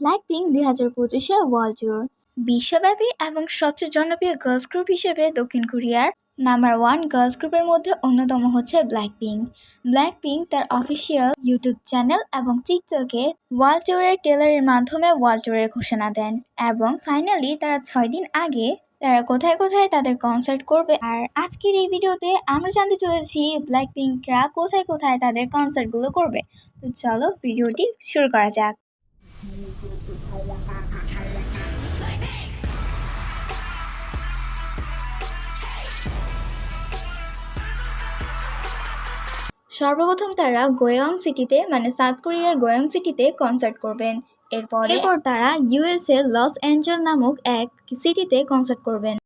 Black pink দুই হাজার পঁচিশের ওয়ার্ল্ড ট্যুর বিশ্বব্যাপী এবং সবচেয়ে জনপ্রিয় গার্লস গ্রুপ হিসেবে দক্ষিণ কোরিয়ার নাম্বার ওয়ান গার্লস গ্রুপের মধ্যে অন্যতম হচ্ছে ব্ল্যাক পিঙ্ক ব্ল্যাক পিঙ্ক তার অফিসিয়াল ইউটিউব চ্যানেল এবং টিকটকে ওয়ার্ল্ড ট্যুরের টেলারের মাধ্যমে ওয়ার্ল্ড ট্যুরের ঘোষণা দেন এবং ফাইনালি তারা ছয় দিন আগে তারা কোথায় কোথায় তাদের কনসার্ট করবে। আর আজকের এই ভিডিওতে আমরা জানতে চলেছি ব্ল্যাক পিঙ্করা কোথায় কোথায় তাদের কনসার্টগুলো করবে। তো চলো ভিডিওটি শুরু করা যাক। সর্বপ্রথম তারা গোয়ং সিটিতে মানে সাউথ কোরিয়ার গোয়ং সিটিতে কনসার্ট করবেন। এরপর এরপর তারা ইউএসএ লস অ্যাঞ্জেল নামক এক সিটিতে কনসার্ট করবেন।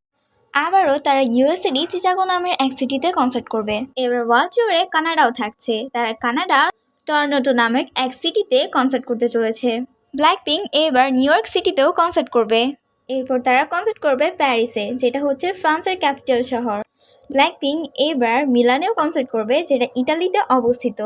আবারও তারা ইউএসএরই চিচাগো নামের এক সিটিতে কনসার্ট করবে। এবার ওয়ার্ল্ড ট্যুরে কানাডাও থাকছে। তারা কানাডা টর্নেটো নামক এক সিটিতে কনসার্ট করতে চলেছে। ব্ল্যাক পিঙ্ক এবার নিউ ইয়র্ক সিটিতেও কনসার্ট করবে। এরপর তারা কনসার্ট করবে প্যারিসে যেটা হচ্ছে ফ্রান্সের ক্যাপিটাল শহর। ব্ল্যাক পিঙ্ক এবার মিলানেও কনসার্ট করবে, যেটা ইটালিতে অবস্থিত।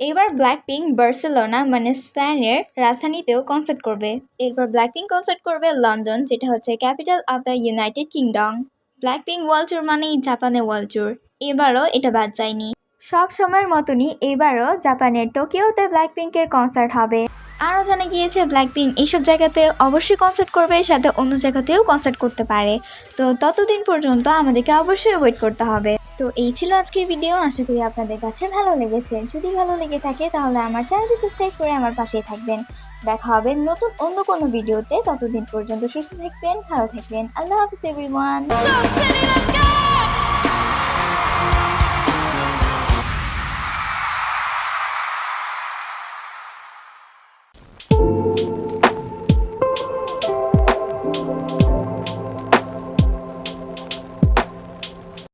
এবার ব্ল্যাক পিঙ্ক বার্সেলোনা মানে স্পেনের রাজধানীতেও কনসার্ট করবে। এরপর ব্ল্যাক পিঙ্ক কনসার্ট করবে লন্ডন যেটা হচ্ছে capital of the United Kingdom Black Pink world tour মানেই জাপানে ওয়ার্ল্ড ট্যুর এবারও এটা বাদ যায়নি। সব সময়ের মতনই এবারও জাপানের টোকিওতে ব্ল্যাক পিঙ্কের কনসার্ট হবে। আরও জানা গিয়েছে ব্ল্যাক পিঙ্ক এইসব জায়গাতে অবশ্যই কনসার্ট করবে সাথে অন্য জায়গাতেও কনসার্ট করতে পারে। তো ততদিন পর্যন্ত আমাদেরকে অবশ্যই ওয়েট করতে হবে। তো এই ছিল আজকের ভিডিও আশা করি আপনাদের কাছে ভালো লেগেছে। যদি ভালো লেগে থাকে, তাহলে আমার চ্যানেলটি সাবস্ক্রাইব করে আমার পাশেই থাকবেন। দেখা হবে নতুন অন্য কোনো ভিডিওতে ততদিন পর্যন্ত সুস্থ থাকবেন, ভালো থাকবেন। আল্লাহ হাফিজ এভরিওয়ান